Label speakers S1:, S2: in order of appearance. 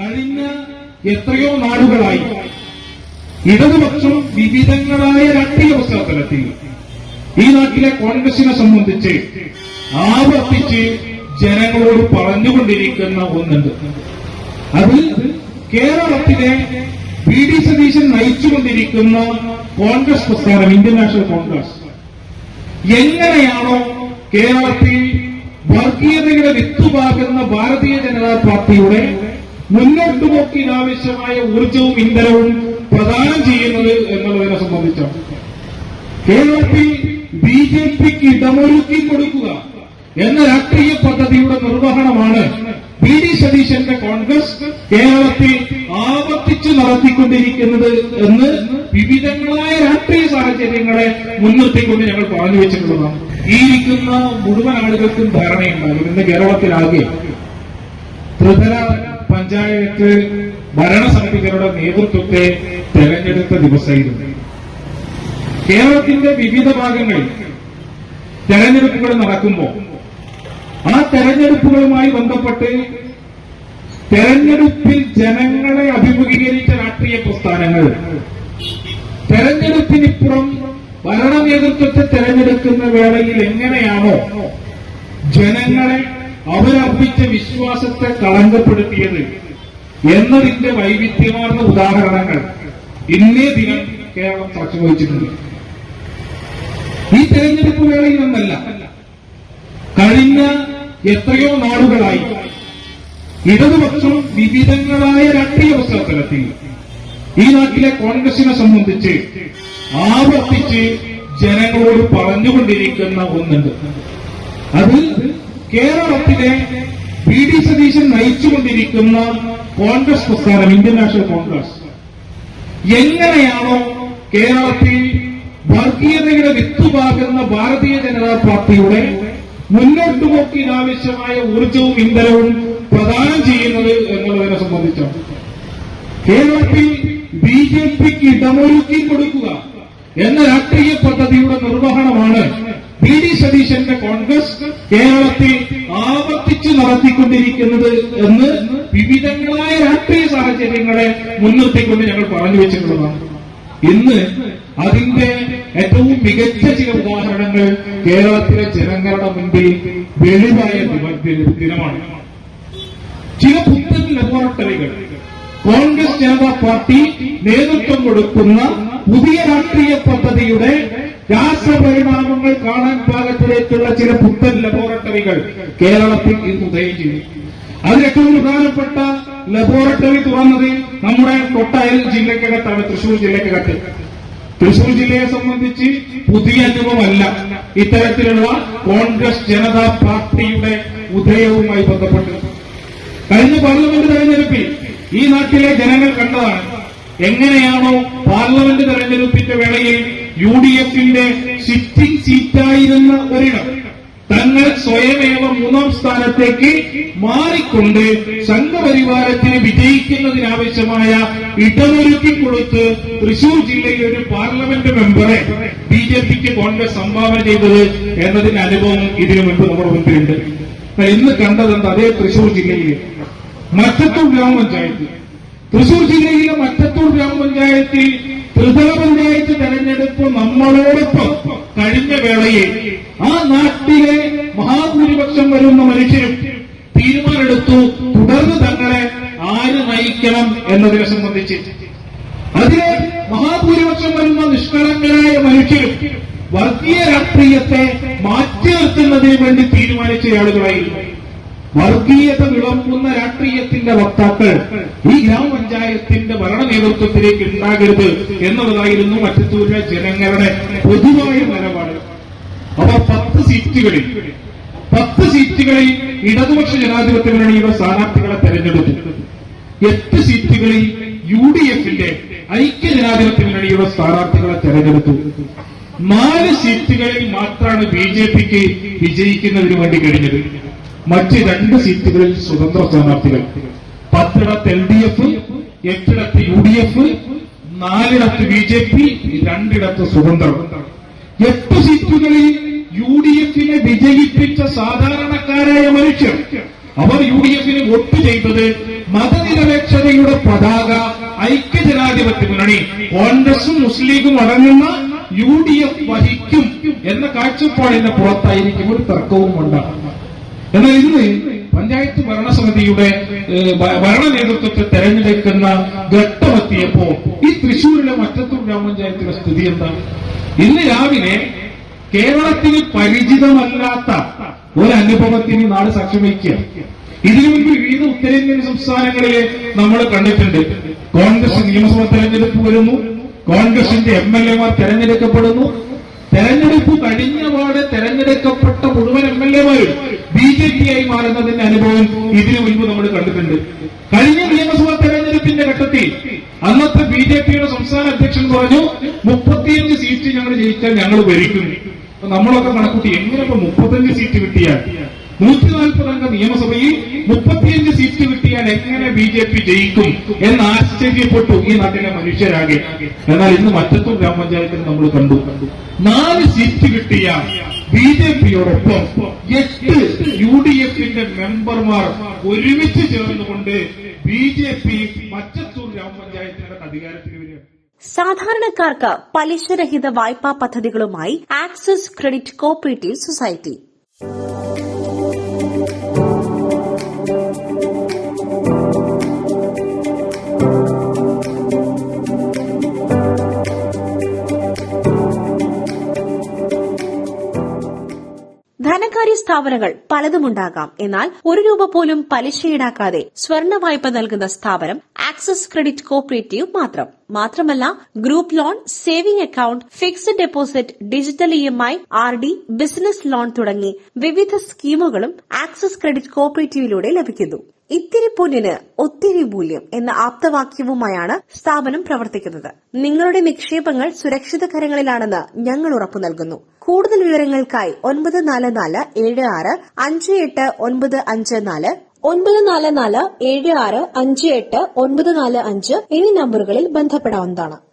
S1: കഴിഞ്ഞ എത്രയോ നാളുകളായി. ഇടതുപക്ഷം വിവിധങ്ങളായ രാഷ്ട്രീയ പശ്ചാത്തലത്തിൽ ഈ നാട്ടിലെ കോൺഗ്രസിനെ സംബന്ധിച്ച് ആവർത്തിച്ച് ജനങ്ങളോട് പറഞ്ഞുകൊണ്ടിരിക്കുന്ന ഒന്നുണ്ട്. അത് കേരളത്തിലെ വി ഡി സതീശൻ നയിച്ചുകൊണ്ടിരിക്കുന്ന കോൺഗ്രസ് പ്രസ്ഥാനം ഇന്ത്യൻ നാഷണൽ കോൺഗ്രസ്. എങ്ങനെയാണോ കേരളത്തിൽ വർഗീയതയുടെ വിത്തുപാകുന്ന ഭാരതീയ ജനതാ പാർട്ടിയുടെ മുന്നോട്ട് പോക്കിനാവശ്യമായ ഊർജവും ഇന്ധനവും പ്രദാനം ചെയ്യുന്നത് എന്നുള്ളതിനെ സംബന്ധിച്ചാണ്. കേരളത്തിൽ ബി ജെ പിക്ക് ഇടമൊരുക്കി കൊടുക്കുക എന്ന രാഷ്ട്രീയ പദ്ധതിയുടെ നിർവഹണമാണ് ബി ഡി സതീശന്റെ കോൺഗ്രസ് കേരളത്തിൽ ആവർത്തിച്ച് നടത്തിക്കൊണ്ടിരിക്കുന്നത് എന്ന് വിവിധങ്ങളായ രാഷ്ട്രീയ സാഹചര്യങ്ങളെ മുൻനിർത്തിക്കൊണ്ട് ഞങ്ങൾ പറഞ്ഞു വെച്ചിട്ടുള്ളതാണ്. ഈ ഇരിക്കുന്ന മുഴുവൻ ആളുകൾക്കും ധാരണയുണ്ടാകും ഇന്ന് കേരളത്തിലാകെ ത്രിതല പഞ്ചായത്ത് ഭരണസമിതികളുടെ നേതൃത്വത്തെ തെരഞ്ഞെടുത്ത ദിവസമായിരുന്നു. കേരളത്തിന്റെ വിവിധ ഭാഗങ്ങളിൽ തെരഞ്ഞെടുപ്പുകൾ നടക്കുമ്പോൾ ആ തെരഞ്ഞെടുപ്പുകളുമായി ബന്ധപ്പെട്ട് തെരഞ്ഞെടുപ്പിൽ ജനങ്ങളെ അഭിമുഖീകരിച്ച രാഷ്ട്രീയ പ്രസ്ഥാനങ്ങൾ തെരഞ്ഞെടുപ്പിനിപ്പുറം ഭരണ നേതൃത്വത്തെ തെരഞ്ഞെടുക്കുന്ന വേളയിൽ എങ്ങനെയാണോ ജനങ്ങളെ അവരർപ്പിച്ച വിശ്വാസത്തെ കളങ്കപ്പെടുത്തിയത് എന്നതിന്റെ വൈവിധ്യമാർന്ന ഉദാഹരണങ്ങൾ ഇന്നേ ദിനം കേരളം ചർച്ച വഹിച്ചിട്ടുണ്ട്. ഈ തെരഞ്ഞെടുപ്പ് വേളയിൽ നിന്നല്ല കഴിഞ്ഞ എത്രയോ നാളുകളായി ഇടതുപക്ഷം വിവിധങ്ങളായ രാഷ്ട്രീയ പശ്ചാത്തലത്തിൽ ഈ നാട്ടിലെ കോൺഗ്രസിനെ സംബന്ധിച്ച് ആവർത്തിച്ച് ജനങ്ങളോട് പറഞ്ഞുകൊണ്ടിരിക്കുന്ന ഒന്നുണ്ട്. അത് കേരളത്തിലെ വി ഡി സതീശൻ നയിച്ചുകൊണ്ടിരിക്കുന്ന കോൺഗ്രസ് പ്രസ്ഥാനം ഇന്ത്യൻ നാഷണൽ കോൺഗ്രസ് എങ്ങനെയാണോ കേരളത്തിൽ വർഗീയതയുടെ വിത്തുപാകുന്ന ഭാരതീയ ജനതാ പാർട്ടിയുടെ മുന്നോട്ട് പോക്കിനാവശ്യമായ ഊർജവും ഇന്ധനവും പ്രദാനം ചെയ്യുന്നത് എന്നുള്ളതിനെ സംബന്ധിച്ചാണ്. കേരളത്തിൽ ബി ജെ പിക്ക് ഇടമൊരുക്കി കൊടുക്കുക. എന്ന രാഷ്ട്രീയ പദ്ധതിയുടെ നിർവഹണമാണ് ബി ഡി സതീശന്റെ കോൺഗ്രസ് കേരളത്തിൽ ആവർത്തിച്ച് നടത്തിക്കൊണ്ടിരിക്കുന്നത് എന്ന് വിവിധങ്ങളായ രാഷ്ട്രീയ സാഹചര്യങ്ങളെ മുൻനിർത്തിക്കൊണ്ട് ഞങ്ങൾ പറഞ്ഞു വെച്ചിട്ടുള്ളതാണ്. ഇന്ന് അതിന്റെ ഏറ്റവും മികച്ച ചില ഉദാഹരണങ്ങൾ കേരളത്തിലെ ജനങ്ങളുടെ മുൻപിൽ വെളിവായ ദിനമാണ്. ചില പുത്തൻ ലബോറട്ടറികൾ കോൺഗ്രസ് ജനതാ പാർട്ടി നേതൃത്വം കൊടുക്കുന്ന പുതിയ രാഷ്ട്രീയ പദ്ധതിയുടെ രാഷ്ട്രപരിണാമങ്ങൾ കാണാൻ പാകത്തിലേക്കുള്ള ചില പുത്തൻ ലബോറട്ടറികൾ കേരളത്തിൽ ഇന്ന് ഉദയം ചെയ്തു. അതിലേറ്റവും പ്രധാനപ്പെട്ട ലബോറട്ടറി തുറന്നത് നമ്മുടെ കൊട്ടായൽ ജില്ലക്കകത്താണ് തൃശൂർ ജില്ലക്കകത്ത്. തൃശൂർ ജില്ലയെ സംബന്ധിച്ച് പുതിയ അനുഭവമല്ല. ഇത്തരത്തിലുള്ള കോൺഗ്രസ് ജനതാ പാർട്ടിയുടെ ഉദയവുമായി ബന്ധപ്പെട്ട്. കഴിഞ്ഞ പാർലമെന്റ് തെരഞ്ഞെടുപ്പിൽ ഈ നാട്ടിലെ ജനങ്ങൾ കണ്ടതാണ്. എങ്ങനെയാണോ പാർലമെന്റ് തെരഞ്ഞെടുപ്പിന്റെ വേളയിൽ യു ഡി എഫിന്റെ സിറ്റിംഗ് സീറ്റായിരുന്ന ഒരിടം തങ്ങൾ സ്വയമേവ മൂന്നാം സ്ഥാനത്തേക്ക് മാറിക്കൊണ്ട് സംഘപരിവാരത്തിന് വിജയിക്കുന്നതിനാവശ്യമായ ഇടമൊരുക്കി കൊടുത്ത് തൃശൂർ ജില്ലയിലെ ഒരു പാർലമെന്റ് മെമ്പറെ ബി ജെ പിക്ക് കോൺഗ്രസ് സംഭാവന ചെയ്തത് എന്നതിന്റെ അനുഭവം ഇതിനു മുൻപ് നമ്മുടെ മുൻപിലുണ്ട്. ഇന്ന് കണ്ടതെന്ത്? അതേ തൃശൂർ ജില്ലയിൽ മറ്റത്തൂർ ഗ്രാമപഞ്ചായത്ത് തൃശൂർ ജില്ലയിലെ മറ്റത്തൂർ ഗ്രാമപഞ്ചായത്തിൽ ത്രിതല പഞ്ചായത്ത് തെരഞ്ഞെടുപ്പ് നമ്മളോടൊപ്പം കഴിഞ്ഞ വേളയിൽ ആ നാട്ടിലെ മഹാഭൂരിപക്ഷം വരുന്ന മനുഷ്യരും തീരുമാനമെടുത്തു. തുടർന്ന് തങ്ങളെ ആര് നയിക്കണം എന്നതിനെ സംബന്ധിച്ച്. അതിലെ മഹാഭൂരിപക്ഷം വരുന്ന നിഷ്കളങ്കരായ മനുഷ്യരും വർഗീയ രാഷ്ട്രീയത്തെ മാറ്റി നിർത്തുന്നതിന് വേണ്ടി തീരുമാനിച്ച ആളുകളായിരുന്നു വർഗീയത വിളമ്പുന്ന രാഷ്ട്രീയത്തിന്റെ വക്താക്കൾ ഈ ഗ്രാമപഞ്ചായത്തിന്റെ ഭരണ നേതൃത്വത്തിലേക്ക് ഉണ്ടാകരുത് എന്നുള്ളതായിരുന്നു മറ്റത്തൂരിലെ ജനങ്ങളുടെ പൊതുവായ നിലപാട്. അവർ പത്ത് സീറ്റുകളിൽ പത്ത് സീറ്റുകളിൽ ഇടതുപക്ഷ ജനാധിപത്യ മുന്നണിയുടെ സ്ഥാനാർത്ഥികളെ തെരഞ്ഞെടുത്തു എട്ട് സീറ്റുകളിൽ യു ഡി എഫിന്റെ ഐക്യ ജനാധിപത്യ മുന്നണിയുടെ സ്ഥാനാർത്ഥികളെ തെരഞ്ഞെടുത്തു നാല് സീറ്റുകളിൽ മാത്രമാണ് ബി ജെ പിക്ക് വിജയിക്കുന്നതിന് വേണ്ടി കഴിഞ്ഞത്. മറ്റ് രണ്ട് സീറ്റുകളിൽ സ്വതന്ത്ര സ്ഥാനാർത്ഥികൾ. പത്തിടത്ത് എൽ ഡി എഫ് എട്ടിടത്ത് യു ഡി എഫ് നാലിടത്ത് ബി ജെ പി രണ്ടിടത്ത് സ്വതന്ത്രം എട്ട് സീറ്റുകളിൽ യു ഡി എഫിനെ വിജയിപ്പിച്ച സാധാരണക്കാരായ മനുഷ്യർ. അവർ യു ഡി എഫിന് വോട്ട് ചെയ്തത് മതനിരപേക്ഷതയുടെ പതാക ഐക്യജനാധിപത്യ മുന്നണി. കോൺഗ്രസും മുസ്ലിം അടങ്ങുന്ന യു ഡി എഫ് വഹിക്കും എന്ന കാഴ്ചപ്പാടിന്റെ പുറത്തായിരിക്കും ഒരു തർക്കവും ഉണ്ടാകും എന്നാൽ ഇന്ന് പഞ്ചായത്ത് ഭരണസമിതിയുടെ ഭരണ നേതൃത്വത്തെ തെരഞ്ഞെടുക്കുന്ന ഘട്ടമെത്തിയപ്പോ ഈ തൃശൂരിലെ മറ്റത്തൂർ ഗ്രാമപഞ്ചായത്തിലെ സ്ഥിതി എന്താണ് ഇന്ന് രാവിലെ കേരളത്തിന് പരിചിതമല്ലാത്ത ഒരു അനുഭവത്തിന് നാട് സാക്ഷ്യം വഹിക്കുക ഇതിനു മുൻപ് വിവിധ ഉത്തരേന്ത്യൻ സംസ്ഥാനങ്ങളിലെ നമ്മൾ കണ്ടിട്ടുണ്ട്. കോൺഗ്രസ് നിയമസഭാ തെരഞ്ഞെടുപ്പ് വരുന്നു. കോൺഗ്രസിന്റെ എം എൽ എമാർ തെരഞ്ഞെടുക്കപ്പെടുന്നു. തെരഞ്ഞെടുപ്പ് കഴിഞ്ഞപാട് തെരഞ്ഞെടുക്കപ്പെട്ട മുഴുവൻ എം എൽ എമാരും ബി ജെ പി ആയി മാറുന്നതിന്റെ അനുഭവം ഇതിനു മുൻപ് നമ്മൾ കണ്ടിട്ടുണ്ട്. കഴിഞ്ഞ നിയമസഭാ തെരഞ്ഞെടുപ്പിന്റെ ഘട്ടത്തിൽ അന്നത്തെ ബി ജെ പിയുടെ സംസ്ഥാന അധ്യക്ഷൻ പറഞ്ഞു മുപ്പത്തിയഞ്ച് സീറ്റ് ഞങ്ങൾ ജയിച്ചാൽ ഞങ്ങൾ ഭരിക്കും. നമ്മളൊക്കെ കണക്കൂട്ടി എങ്ങനെ ഇപ്പൊ മുപ്പത്തഞ്ച് സീറ്റ് കിട്ടിയാൽ? നൂറ്റി നാൽപ്പത് അംഗ നിയമസഭയിൽ കിട്ടിയാൽ എങ്ങനെ ബി ജെ പി ജയിക്കും എന്ന് ആശ്ചര്യപ്പെട്ടു ഈ നാട്ടിലെ മനുഷ്യരാകെ. എന്നാൽ ഇന്ന് മറ്റത്തൂർ ഗ്രാമപഞ്ചായത്തിൽ നമ്മൾ കണ്ടു. നാല് സീറ്റ് കിട്ടിയ ബി ജെ പിയോടൊപ്പം എട്ട് യു ഡി എഫിന്റെ മെമ്പർമാർ ഒരുമിച്ച് ചേർന്നുകൊണ്ട് ബി ജെ പി മറ്റത്തൂർ ഗ്രാമപഞ്ചായത്തിന്റെ അധികാരത്തിൽ വരികയാണ്.
S2: സാധാരണക്കാർക്ക് പലിശരഹിത വായ്പാ പദ്ധതികളുമായി ആക്സിസ് ക്രെഡിറ്റ് കോപ്പറേറ്റീവ് സൊസൈറ്റി ധനകാര്യ സ്ഥാപനങ്ങൾ പലതുമുണ്ടാകാം എന്നാൽ ഒരു രൂപ പോലും പലിശ ഈടാക്കാതെ സ്വർണ വായ്പ നൽകുന്ന സ്ഥാപനം ആക്സിസ് ക്രെഡിറ്റ് കോപ്പറേറ്റീവ് മാത്രം. മാത്രമല്ല group loan saving account fixed deposit digital E M I R D business loan തുടങ്ങി വിവിധ സ്കീമുകളും ആക്സിസ് ക്രെഡിറ്റ് കോപ്പറേറ്റീവിലൂടെ ലഭിക്കുന്നു. ഇത്തിരി പൊന്നിന് ഒത്തിരി മൂല്യം എന്ന ആപ്തവാക്യവുമായാണ് സ്ഥാപനം പ്രവർത്തിക്കുന്നത്. നിങ്ങളുടെ നിക്ഷേപങ്ങൾ സുരക്ഷിത കരങ്ങളിലാണെന്ന് ഞങ്ങൾ ഉറപ്പു നൽകുന്നു. കൂടുതൽ വിവരങ്ങൾക്കായി ഒൻപത് നാല് നാല് ഏഴ് ആറ് അഞ്ച് എട്ട് ഒൻപത് അഞ്ച് നാല് ഒൻപത് നാല് നാല് ഏഴ് ആറ് അഞ്ച് എട്ട് ഒൻപത് നാല് അഞ്ച് എന്നീ നമ്പറുകളിൽ ബന്ധപ്പെടാവുന്നതാണ്.